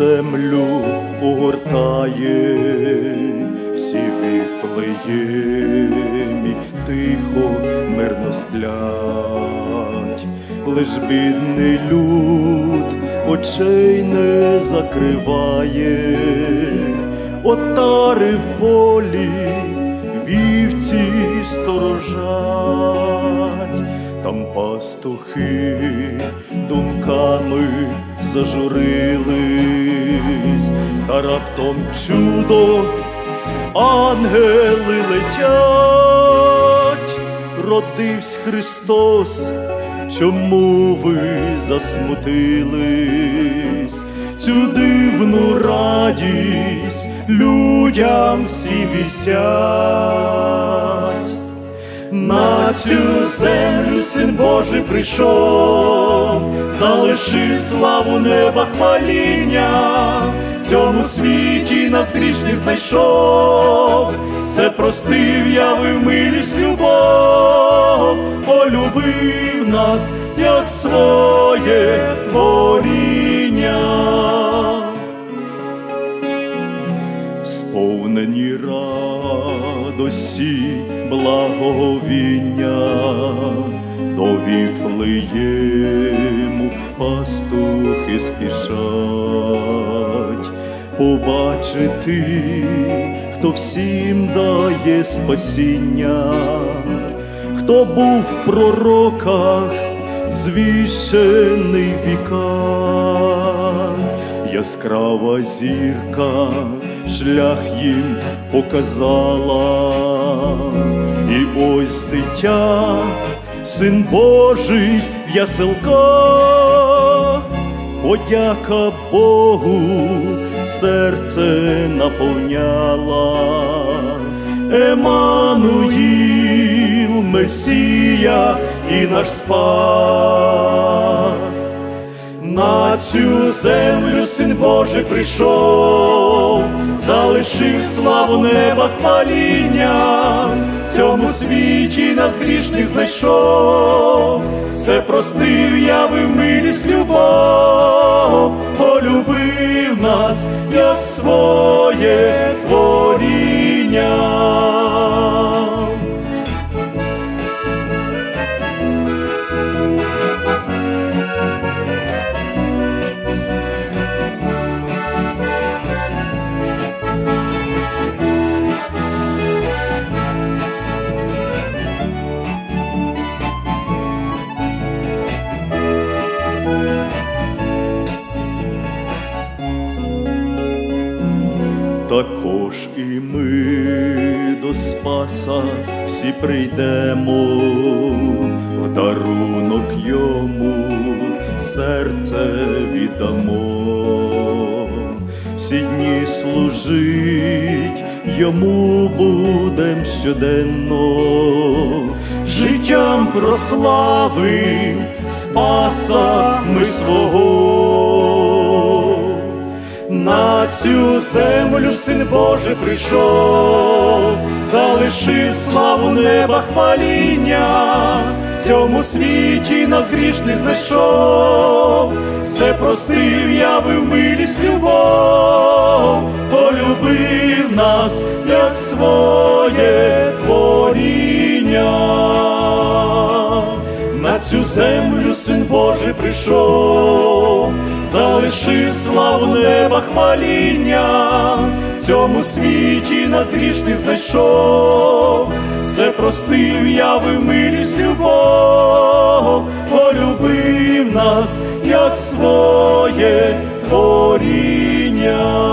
землю огортає, всі віфлеємі тихо, мирно сплять, лиш бідний люд очей не закриває, отари в полі, вівці сторожать, там пастухи думками зажурились, та раптом чудо, ангели летять, родився Христос, чому ви засмутились? Цю дивну радість людям всі вісять. На цю землю Божий прийшов, залишив славу неба хваління, в цьому світі нас грішних знайшов, все простив, явив милість любов, полюбив нас, як своє творіння. Сповнені радості, благовіння, до Віфлеєму пастухи спішать, побачити, хто всім дає спасіння, хто був в пророках, звіщений в віках яскрава зірка шлях їм показала, і ось дитя, син Божий в яселках, подяка Богу серце наповняла, Емануїл, Месія і наш спас. На цю землю син Божий прийшов, залишив славу неба хваління, цьому світі нас грішних знайшов, все простив, я милість любов, Також і ми до Спаса всі прийдемо, в дарунок йому серце віддамо, всі дні служить йому будем щоденно, життям прославим Спаса ми свого. На цю землю син Божий прийшов, залишив славу неба хваління, в цьому світі нас грішних знайшов, все простив, явив милість любов, полюбив нас, як своє творіння. На цю землю син Божий прийшов, залишив славу неба хваління, в цьому світі нас грішних знайшов, все простив, явив милість любов, полюбив нас, як своє творіння.